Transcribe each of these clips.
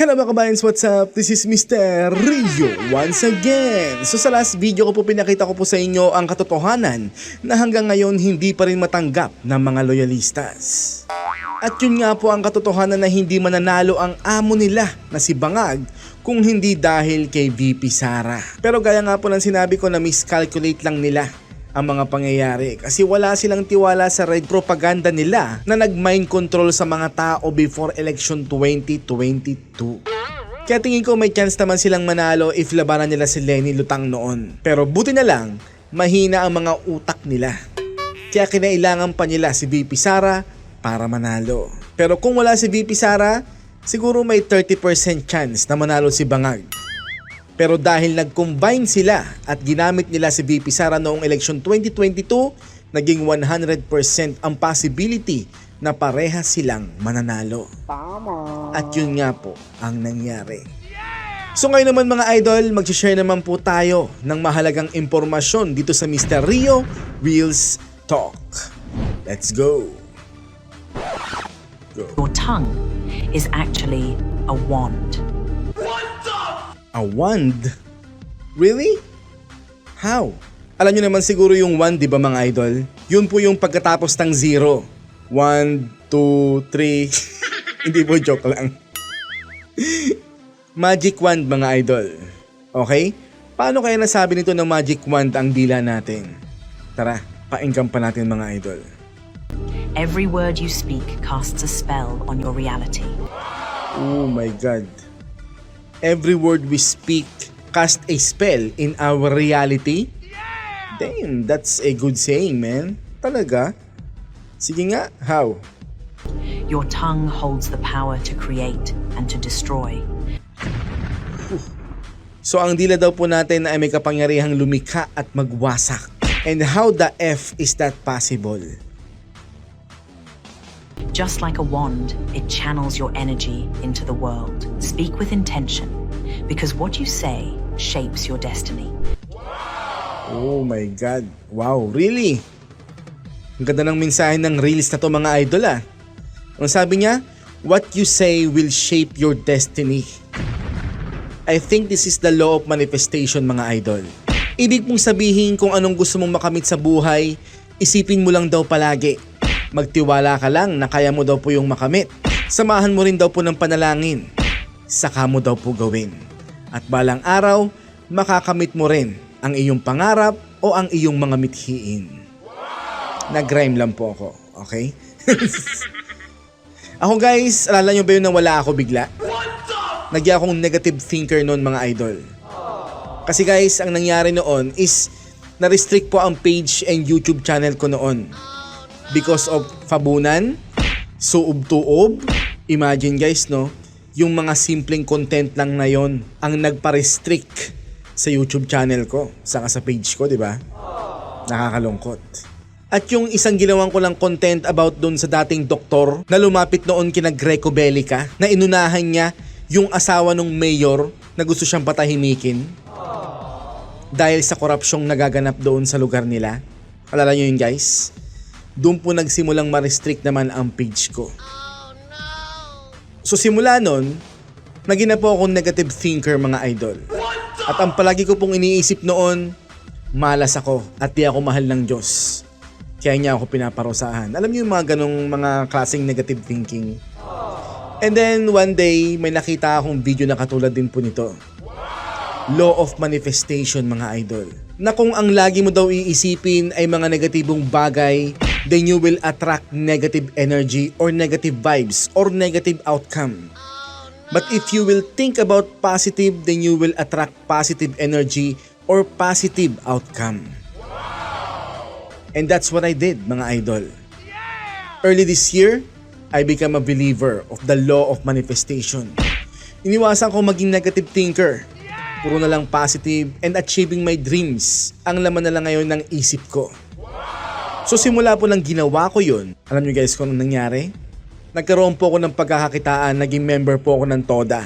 Hello mga kabayans, what's up? This is Mr. Rio once again. So sa last video ko po pinakita ko po sa inyo ang katotohanan na hanggang ngayon hindi pa rin matanggap ng mga loyalistas. At yun nga po ang katotohanan na hindi mananalo ang amo nila na si Bangag kung hindi dahil kay VP Sara. Pero gaya nga po ng sinabi ko na miscalculate lang nila ang mga pangyayari kasi wala silang tiwala sa red propaganda nila na nag-mind control sa mga tao before election 2022. Kaya tingin ko may chance naman silang manalo if labanan nila si Lenny Lutang noon. Pero buti na lang, mahina ang mga utak nila. Kaya kinailangan pa nila si VP Sara para manalo. Pero kung wala si VP Sara, siguro may 30% chance na manalo si Bangag. Pero dahil nag-combine sila at ginamit nila si VP Sara noong election 2022, naging 100% ang possibility na pareha silang mananalo. At yun nga po ang nangyari. So ngayon naman mga idol, mag-share naman po tayo ng mahalagang impormasyon dito sa Mr. Rio Reels Talk. Let's go! Your tongue is actually a wand. A wand? Really? How? Alam nyo naman siguro yung wand, di ba mga idol? Yun po yung pagkatapos ng zero. One, two, three. Hindi po, joke lang. magic wand mga idol. Okay? Paano kaya nasabi nito ng magic wand ang dila natin? Tara, painggan pa natin mga idol. Every word you speak casts a spell on your reality. Oh my God. Every word we speak cast a spell in our reality? Damn, that's a good saying, man. Talaga? Sige nga, how? Your tongue holds the power to create and to destroy. So ang dila daw po natin ay may kapangyarihang lumikha at magwasak. And how the F is that possible? Just like a wand, it channels your energy into the world. Speak with intention, because what you say shapes your destiny. Oh my God. Wow, really? Ang ganda ng mensahe ng reels na to mga idol ah. Ang sabi niya, what you say will shape your destiny. I think this is the law of manifestation mga idol. Ibig mong sabihin kung anong gusto mong makamit sa buhay, isipin mo lang daw palagi. Magtiwala ka lang na kaya mo daw po yung makamit. Samahan mo rin daw po ng panalangin. Saka mo daw po gawin. At balang araw, makakamit mo rin ang iyong pangarap o ang iyong mga mithiin. Nag-rhyme lang po ako, okay? ako guys, alala nyo ba yun na wala ako bigla? Nagya akong negative thinker noon mga idol. Kasi guys, ang nangyari noon is na-restrict po ang page and YouTube channel ko noon. Because of fabunan, suob-tuob, imagine guys no, yung mga simpleng content lang na yon ang nagpa-restrict sa YouTube channel ko, saka sa page ko, di ba? Nakakalungkot. At yung isang ginawan ko lang content about doon sa dating doktor na lumapit noon kina Greco Bellica na inunahan niya yung asawa ng mayor na gusto siyang patahimikin dahil sa korupsyong nagaganap doon sa lugar nila. Alala nyo yun guys? Doon po nagsimulang ma-restrict naman ang page ko. So simula nun, naging na po akong negative thinker mga idol. At ang palagi ko pong iniisip noon, malas ako at di ako mahal ng Diyos. Kaya niya ako pinaparusahan. Alam niyo yung mga ganong mga klaseng negative thinking. And then one day, may nakita akong video na katulad din po nito. Law of manifestation mga idol. Na kung ang lagi mo daw iisipin ay mga negatibong bagay, then you will attract negative energy or negative vibes or negative outcome. But if you will think about positive, then you will attract positive energy or positive outcome. And that's what I did, mga idol. Early this year, I became a believer of the law of manifestation. Iniwasan ko maging negative thinker. Puro na lang positive and achieving my dreams ang laman na lang ngayon ng isip ko. So simula po nang ginawa ko yun, alam niyo guys kung anong nangyari? Nagkaroon po ako ng pagkakakitaan, naging member po ako ng TODA.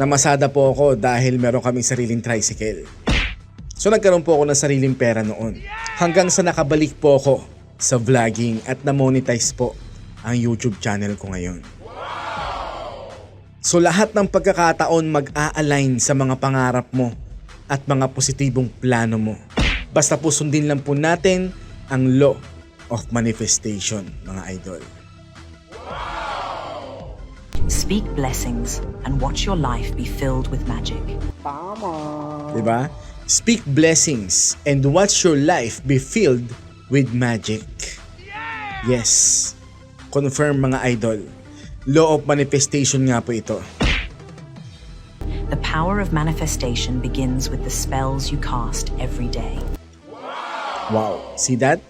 Namasada po ako dahil meron kaming sariling tricycle. So nagkaroon po ako ng sariling pera noon. Hanggang sa nakabalik po ako sa vlogging at na-monetize po ang YouTube channel ko ngayon. So lahat ng pagkakataon mag-a-align sa mga pangarap mo at mga positibong plano mo. Basta po sundin lang po natin ang law of manifestation, mga idol. Speak blessings and watch your life be filled with magic. Diba? Speak blessings and watch your life be filled with magic. Yes. Confirm mga idol. Law of manifestation nga po ito. The power of manifestation begins with the spells you cast every day. Wow. See that?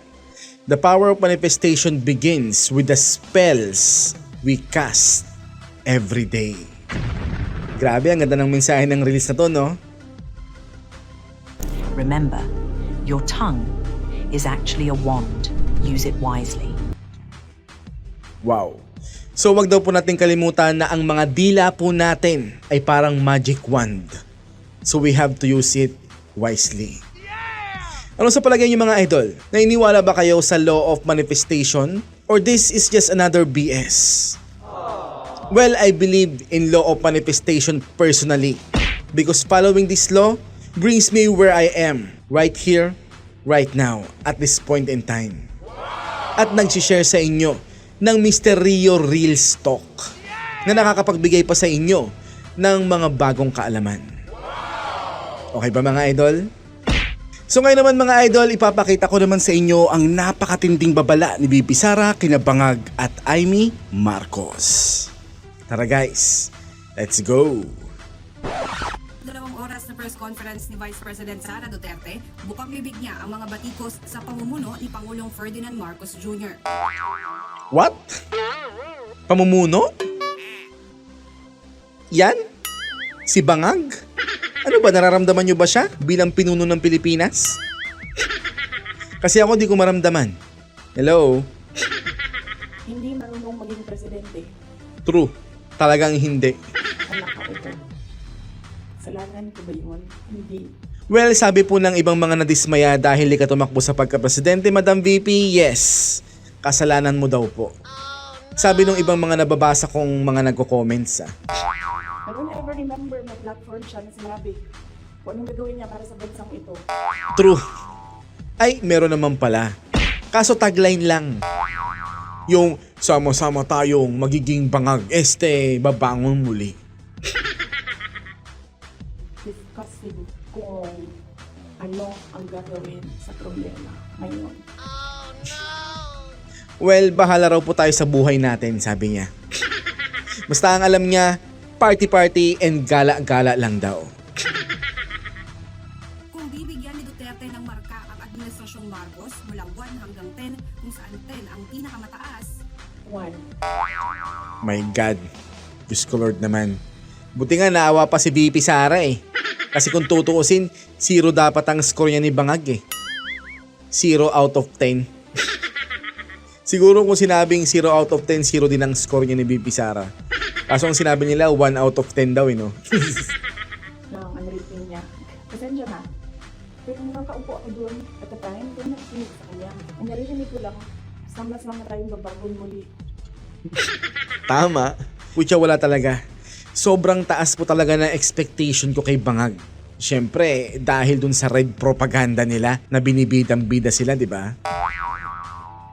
The power of manifestation begins with the spells we cast every day. Grabe, ang ganda ng mensahe ng release na to, no? Remember, your tongue is actually a wand. Use it wisely. Wow. So wag daw po natin kalimutan na ang mga dila po natin ay parang magic wand. So we have to use it wisely. Ano sa palagay niyo mga idol? Nainiwala ba kayo sa law of manifestation? Or this is just another BS? Well, I believe in law of manifestation personally. Because following this law brings me where I am. Right here, right now, at this point in time at nagsishare sa inyo ng Misterio Real Stock na nakakapagbigay pa sa inyo ng mga bagong kaalaman. Okay ba mga idol? So ngayon naman mga idol, ipapakita ko naman sa inyo ang napakatinding babala ni Bibi Sara, Kinabangag at Amy Marcos. Tara guys, let's go! dalawang oras na press conference ni Vice President Sara Duterte, bukang bibig niya ang mga batikos sa pamumuno ni Pangulong Ferdinand Marcos Jr. What? Pamumuno? Yan? Si Bangag? Ano ba, nararamdaman nyo ba siya bilang pinuno ng Pilipinas? Kasi ako di ko maramdaman. Hello? hindi marunong maging presidente True. Talagang hindi. Kasalanan ko ba yun? Hindi. Well, sabi po ng ibang mga nadismaya dahil di ka tumakbo sa pagka-presidente, Madam VP, yes. Kasalanan mo daw po. Sabi ng ibang mga nababasa kong mga nagko-comments ah. I don't ever remember may platform siya na sinabi kung anong gagawin niya para sa bansang ito. True. Ay, meron naman pala. Kaso tagline lang. Yung sama-sama tayong magiging bangag este babangon muli. Discussing kung ano ang gagawin sa problema ngayon. Well, bahala raw po tayo sa buhay natin, sabi niya. Basta ang alam niya, party-party and gala-gala lang daw. Kung bibigyan ni Duterte ng marka ang Administrasyong Marcos mula 1 hanggang 10 kung saan 10 ang pinakamataas, One, My God. Diyos ko Lord naman. Buti nga naawa pa si VP Sara eh. Kasi kung tutuusin, zero dapat ang score niya ni Bangag eh. Zero out of 10. Siguro kung sinabing 0 out of 10, 0 din ang score niya ni VP Sara. Kaso ang sinabi nila, 1 out of 10 daw eh no? na ang rating niya. Pasensya na. Pero nung nakaupo ako doon at the time, doon nakikinig sa kanya. Ang naririnig ko lang, sama-sama tayong babangon muli. Tama. Pucha wala talaga. Sobrang taas po talaga ng expectation ko kay Bangag. Siyempre, dahil dun sa red propaganda nila na binibidang-bida sila, di ba?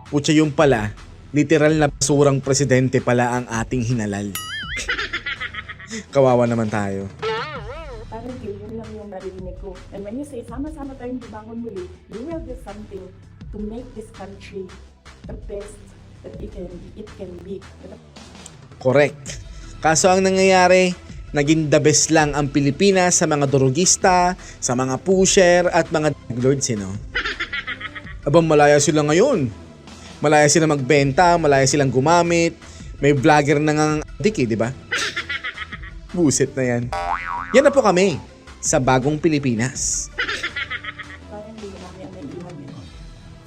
Pucha yung pala, literal na basurang presidente pala ang ating hinalal. Kawawa naman tayo. Parang yun lang yung naririnig ko. And when you say, sama-sama tayong babangon muli, you will do something to make this country the best that it can, it can be. Correct. Kaso ang nangyayari, naging the best lang ang Pilipinas sa mga durugista, sa mga pusher at mga lords, eh, no? Abang malaya sila ngayon. Malaya sila magbenta, malaya silang gumamit. May vlogger na nga adik eh, di ba? Buset na yan. Yan na po kami sa bagong Pilipinas. Ang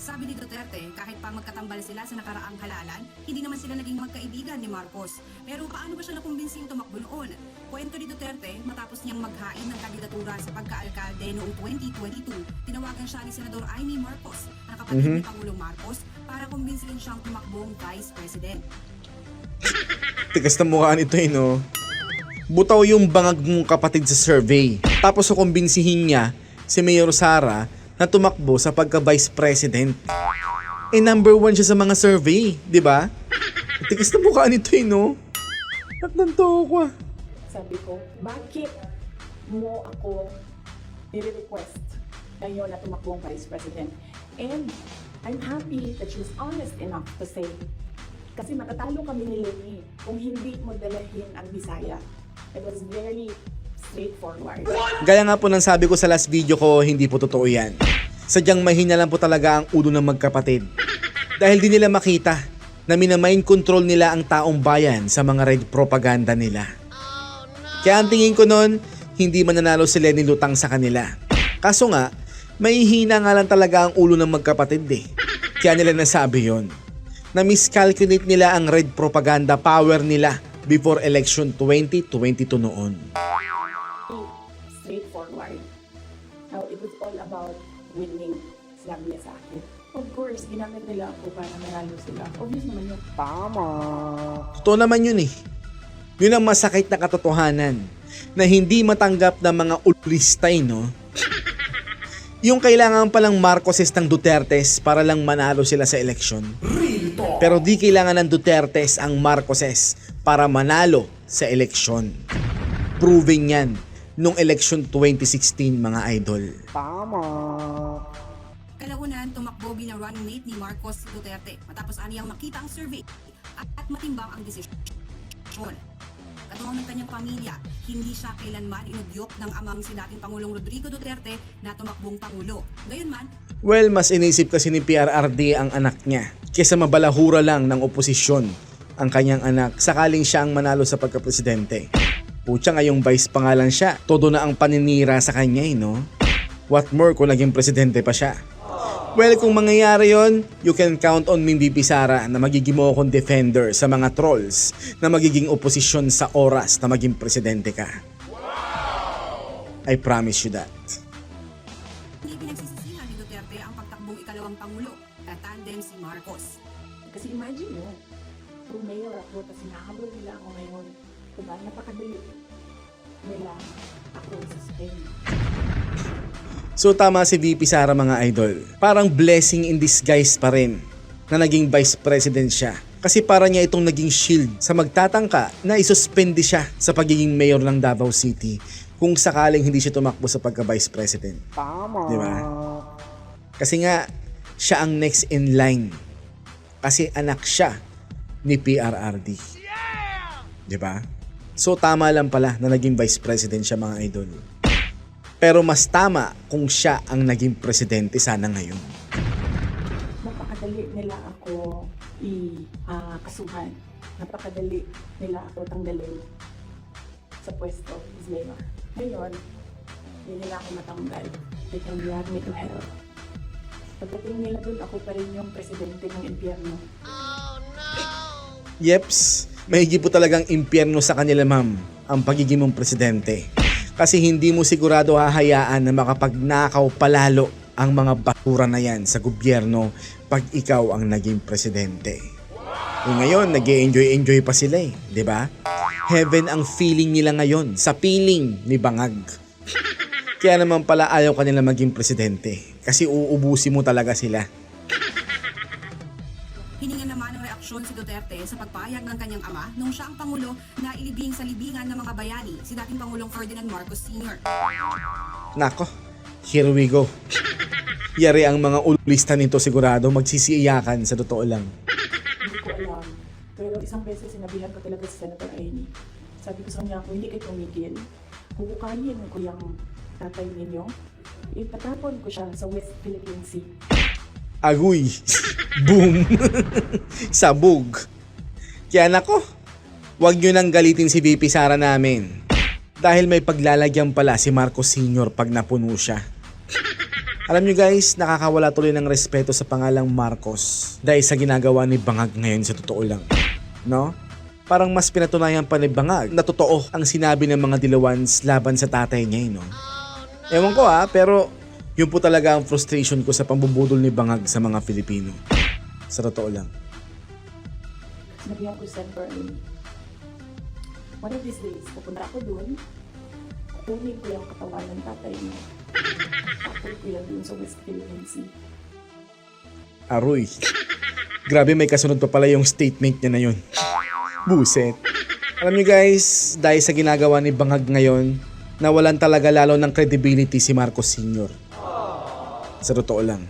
sabi ni Duterte, kahit pa magkatambal sila sa nakaraang halalan, hindi naman sila naging magkaibigan ni Marcos. Pero paano ba siya nakumbinsing tumakbo noon? Kwento ni Duterte, matapos niyang maghain ng kandidatura sa pagkaalkalde noong 2022, tinawagan siya ni Senador Amy Marcos, na kapatid ni Pangulong Marcos, para kumbinsihin siyang tumakbong Vice President. Tigas na mukha nito eh, no? Butaw yung bangag mong kapatid sa survey. Tapos kumbinsihin niya si Mayor Sara na tumakbo sa pagka-vice president. Eh number one siya sa mga survey, di ba? Tigas na mukha nito eh, no? At nanto ako ah. Sabi ko, bakit mo ako nire-request ngayon na tumakbong Vice President? And I'm happy that she's honest enough to say, kasi matatalo kami ni Lenny kung hindi mo dalahin ang Bisaya. It was very straightforward. Gaya nga po ng sabi ko sa last video ko, hindi po totoo yan. Sadyang mahina lang po talaga ang ulo ng magkapatid. Dahil di nila makita na minamind control nila ang taong bayan sa mga red propaganda nila. Kaya ang tingin ko nun, hindi mananalo si Lenny Lutang sa kanila. Kaso nga, may hina nga lang talaga ang ulo ng magkapatid eh. Kaya nila nasabi yon na miscalculate nila ang red propaganda power nila before election 2022 noon. straightforward. How it was all about winning. Sinabi niya sa akin. Of course, ginamit nila ako para manalo sila. Obvious naman yun. Totoo naman yun eh. Yun ang masakit na katotohanan na hindi matanggap ng mga ulistay, no? Yung kailangan palang Marcoses ng Dutertes para lang manalo sila sa eleksyon. Pero di kailangan ng Dutertes ang Marcoses para manalo sa eleksyon. Proving yan nung election 2016 mga idol. Kalaunan, tumakbo bilang running mate ni Marcos Duterte matapos aniyang makita ang survey at, at matimbang ang desisyon. Katuwang ng kanyang pamilya, hindi siya kailanman inudyok ng amang si dating Pangulong Rodrigo Duterte na tumakbong Pangulo. Gayunman, Well, mas inisip kasi ni PRRD ang anak niya kesa mabalahura lang ng oposisyon ang kanyang anak sakaling siya ang manalo sa pagkapresidente. Pucha ngayong vice pangalan siya, todo na ang paninira sa kanya eh, no? What more kung naging presidente pa siya? Well, kung mangyayari yon, you can count on BP Sara na magiging mo akong defender sa mga trolls na magiging oposisyon sa oras na maging presidente ka. I promise you that. Mayor ako, tapos hinahabol nila ako ngayon. Diba? Napakadali nila ako sa Spain. So tama si VP Sara mga idol. Parang blessing in disguise pa rin na naging vice president siya. Kasi para niya itong naging shield sa magtatangka na isuspende siya sa pagiging mayor ng Davao City kung sakaling hindi siya tumakbo sa pagka-vice president. Tama. Di ba? Kasi nga, siya ang next in line. Kasi anak siya ni PRRD. Di ba? So tama lang pala na naging vice president siya mga idol. Pero mas tama kung siya ang naging presidente sana ngayon. Napakadali nila ako i-kasuhan. Napakadali nila ako tanggalin sa pwesto as mayor. Ngayon, hindi nila ako matanggal. They can drag me to hell. Pagdating nila dun, ako pa rin yung presidente ng impyerno. Yeps, mahigi po talagang impyerno sa kanila ma'am ang pagiging mong presidente. Kasi hindi mo sigurado hahayaan na makapagnakaw palalo ang mga basura na yan sa gobyerno pag ikaw ang naging presidente. Eh ngayon, nag enjoy enjoy pa sila eh, di ba? Heaven ang feeling nila ngayon sa feeling ni Bangag. Kaya naman pala ayaw kanila maging presidente kasi uubusin mo talaga sila. Duterte sa pagpayag ng kanyang ama nung siya ang Pangulo na ilibing sa libingan ng mga bayani si dating Pangulong Ferdinand Marcos Sr. Nako, here we go. Yari ang mga ulista nito sigurado magsisiiyakan sa totoo lang. Hindi ko alam. Pero isang beses sinabihan ko talaga si Senator Aini. Sabi ko sa kanya, kung hindi kayo tumigil, huhukayin ko yung tatay ninyo. Ipatapon ko siya sa West Philippine Sea. Aguy. Boom. Sabog. Kaya nako, wag nyo nang galitin si VP Sara namin. Dahil may paglalagyan pala si Marcos Sr. pag napuno siya. Alam nyo guys, nakakawala tuloy ng respeto sa pangalang Marcos dahil sa ginagawa ni Bangag ngayon sa totoo lang. No? Parang mas pinatunayan pa ni Bangag na totoo ang sinabi ng mga dilawans laban sa tatay niya, eh, no? Ewan ko ha, pero yun po talaga ang frustration ko sa pambubudol ni Bangag sa mga Filipino. Sa totoo lang. Sinabihan ko si Senator Aini. one of these days, pupunta ako dun, kukunin ko yung katawan ng tatay mo. Tapos ko yan dun sa West Philippine Sea. Aroy. Grabe may kasunod pa pala yung statement niya na yun. Buset. Alam niyo guys, dahil sa ginagawa ni Bangag ngayon, nawalan talaga lalo ng credibility si Marcos Sr. Sa totoo lang.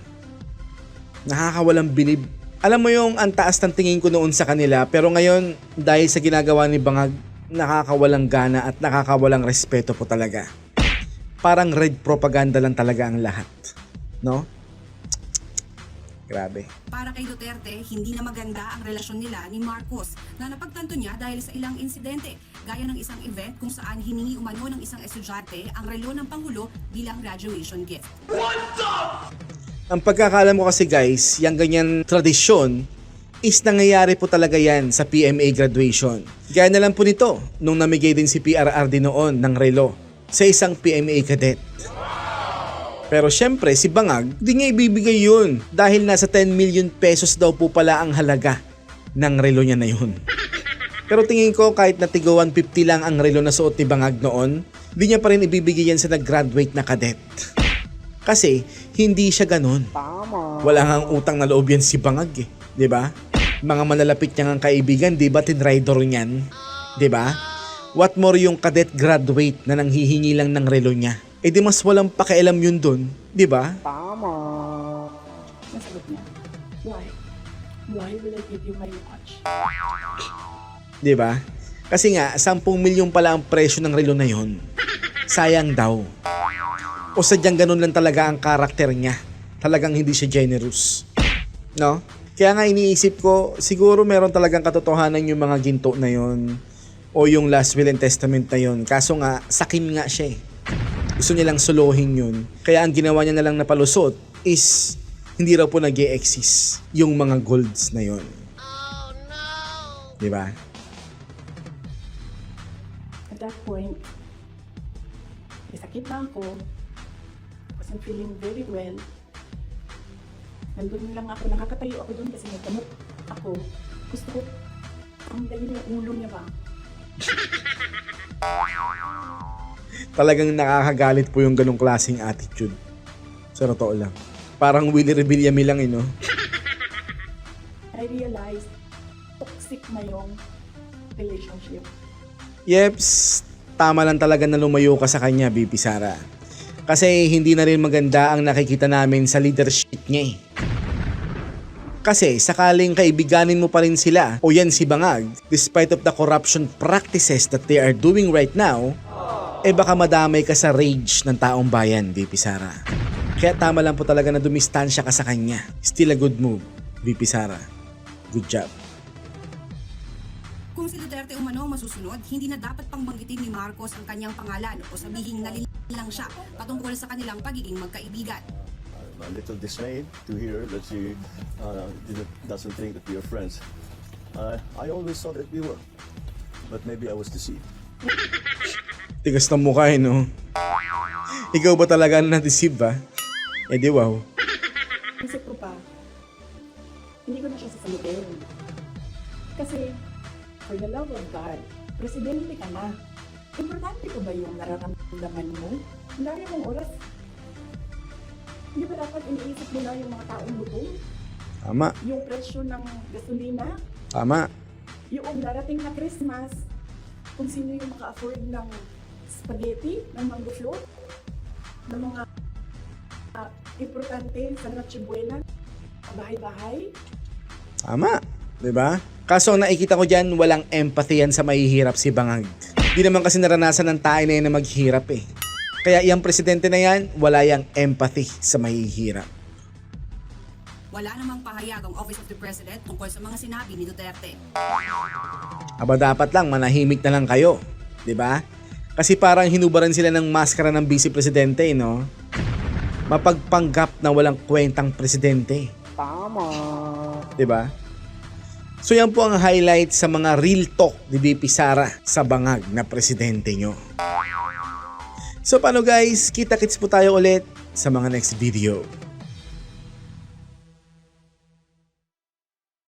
Nakakawalang bilib. Alam mo yung ang taas ng tingin ko noon sa kanila, pero ngayon, dahil sa ginagawa ni Bangag, nakakawalang gana at nakakawalang respeto po talaga. Parang red propaganda lang talaga ang lahat. No? Grabe. Para kay Duterte, hindi na maganda ang relasyon nila ni Marcos na napagtanto niya dahil sa ilang insidente, gaya ng isang event kung saan hiningi umano ng isang estudyante ang relo ng Pangulo bilang graduation gift. Ang pagkakalam ko kasi guys, yung ganyan tradisyon is nangyayari po talaga yan sa PMA graduation. Gaya na lang po nito nung namigay din si PRRD noon ng relo sa isang PMA cadet. Pero syempre si Bangag, di niya ibibigay yun dahil nasa 10 million pesos daw po pala ang halaga ng relo niya na yun. Pero tingin ko kahit na tigo 150 lang ang relo na suot ni Bangag noon, di niya pa rin ibibigay yan sa nag-graduate na cadet. Kasi hindi siya ganun. Wala nga utang na loob yan si Bangag eh. ba? Mga manalapit niya ng kaibigan, 'di ba? Tinrider niyan. ba? What more yung cadet graduate na nanghihingi lang ng relo niya. Eh di mas walang pakialam yun dun. 'di ba? Nasagot niya, why? Why will I give you my watch? 'Di ba? Kasi nga, 10 milyon pala ang presyo ng relo na yon. Sayang daw. O sadyang ganun lang talaga ang karakter niya. Talagang hindi siya generous. No? Kaya nga iniisip ko, siguro meron talagang katotohanan yung mga ginto na yon o yung last will and testament na yon. Kaso nga, sakim nga siya eh. Gusto niya lang solohin yun. Kaya ang ginawa niya na lang na palusot is hindi raw po nag exist yung mga golds na yon. Di ba? At that point, may sakit na ako. Wasn't feeling very well. Nandun lang ako, nakakatayo ako doon kasi nagkamot ako. Gusto ko, ang dali yung ulo niya ba? Talagang nakakagalit po yung ganong klaseng attitude. Sa totoo lang. Parang Willie Rebillame lang eh, no? I realized, toxic na yung relationship. Yeps, tama lang talaga na lumayo ka sa kanya, BP Sara. Kasi hindi na rin maganda ang nakikita namin sa leadership niya eh. Kasi sakaling kaibiganin mo pa rin sila o yan si Bangag, despite of the corruption practices that they are doing right now, eh baka madamay ka sa rage ng taong bayan, VP Sara. Kaya tama lang po talaga na dumistansya ka sa kanya. Still a good move, VP Sara. Good job. Kung si Duterte umano ang masusunod, hindi na dapat pang banggitin ni Marcos ang kanyang pangalan o sabihing nalilang siya patungkol sa kanilang pagiging magkaibigan. I'm a little dismayed to hear that she uh, doesn't think that we are friends. Uh, I always thought that we were, but maybe I was deceived. Tigas ng mukha eh, no? Ikaw ba talaga ang na-deceive ba? Eh di wow. Isip ko pa, hindi ko na siya sasagutin. Kasi, for the love of God, presidente ka na. Importante ko ba yung nararamdaman mo? Ang dami mong oras. Hindi ba dapat iniisip mo na yung mga taong gutom? Tama, Yung presyo ng gasolina? tama. Yung darating na Christmas? Kung sino yung maka-afford ng spaghetti, ng mango float? Ng mga ah, importante sa Noche Buena? Bahay-bahay? Tama. 'Di ba? Kaso ang nakikita ko dyan, walang empathy yan sa mahihirap si Bangag. Di naman kasi naranasan ng tayo na yan na maghirap eh. Kaya yung presidente na yan, wala yang empathy sa mahihirap. Wala namang pahayag ang Office of the President tungkol sa mga sinabi ni Duterte. Aba dapat lang, manahimik na lang kayo. 'di ba? Kasi parang hinubaran sila ng maskara ng vice presidente, eh, no? Mapagpanggap na walang kwentang presidente. Tama. 'Di ba? So yan po ang highlight sa mga real talk ni BP Sara sa bangag na presidente nyo. So paano guys, kita-kits po tayo ulit sa mga next video.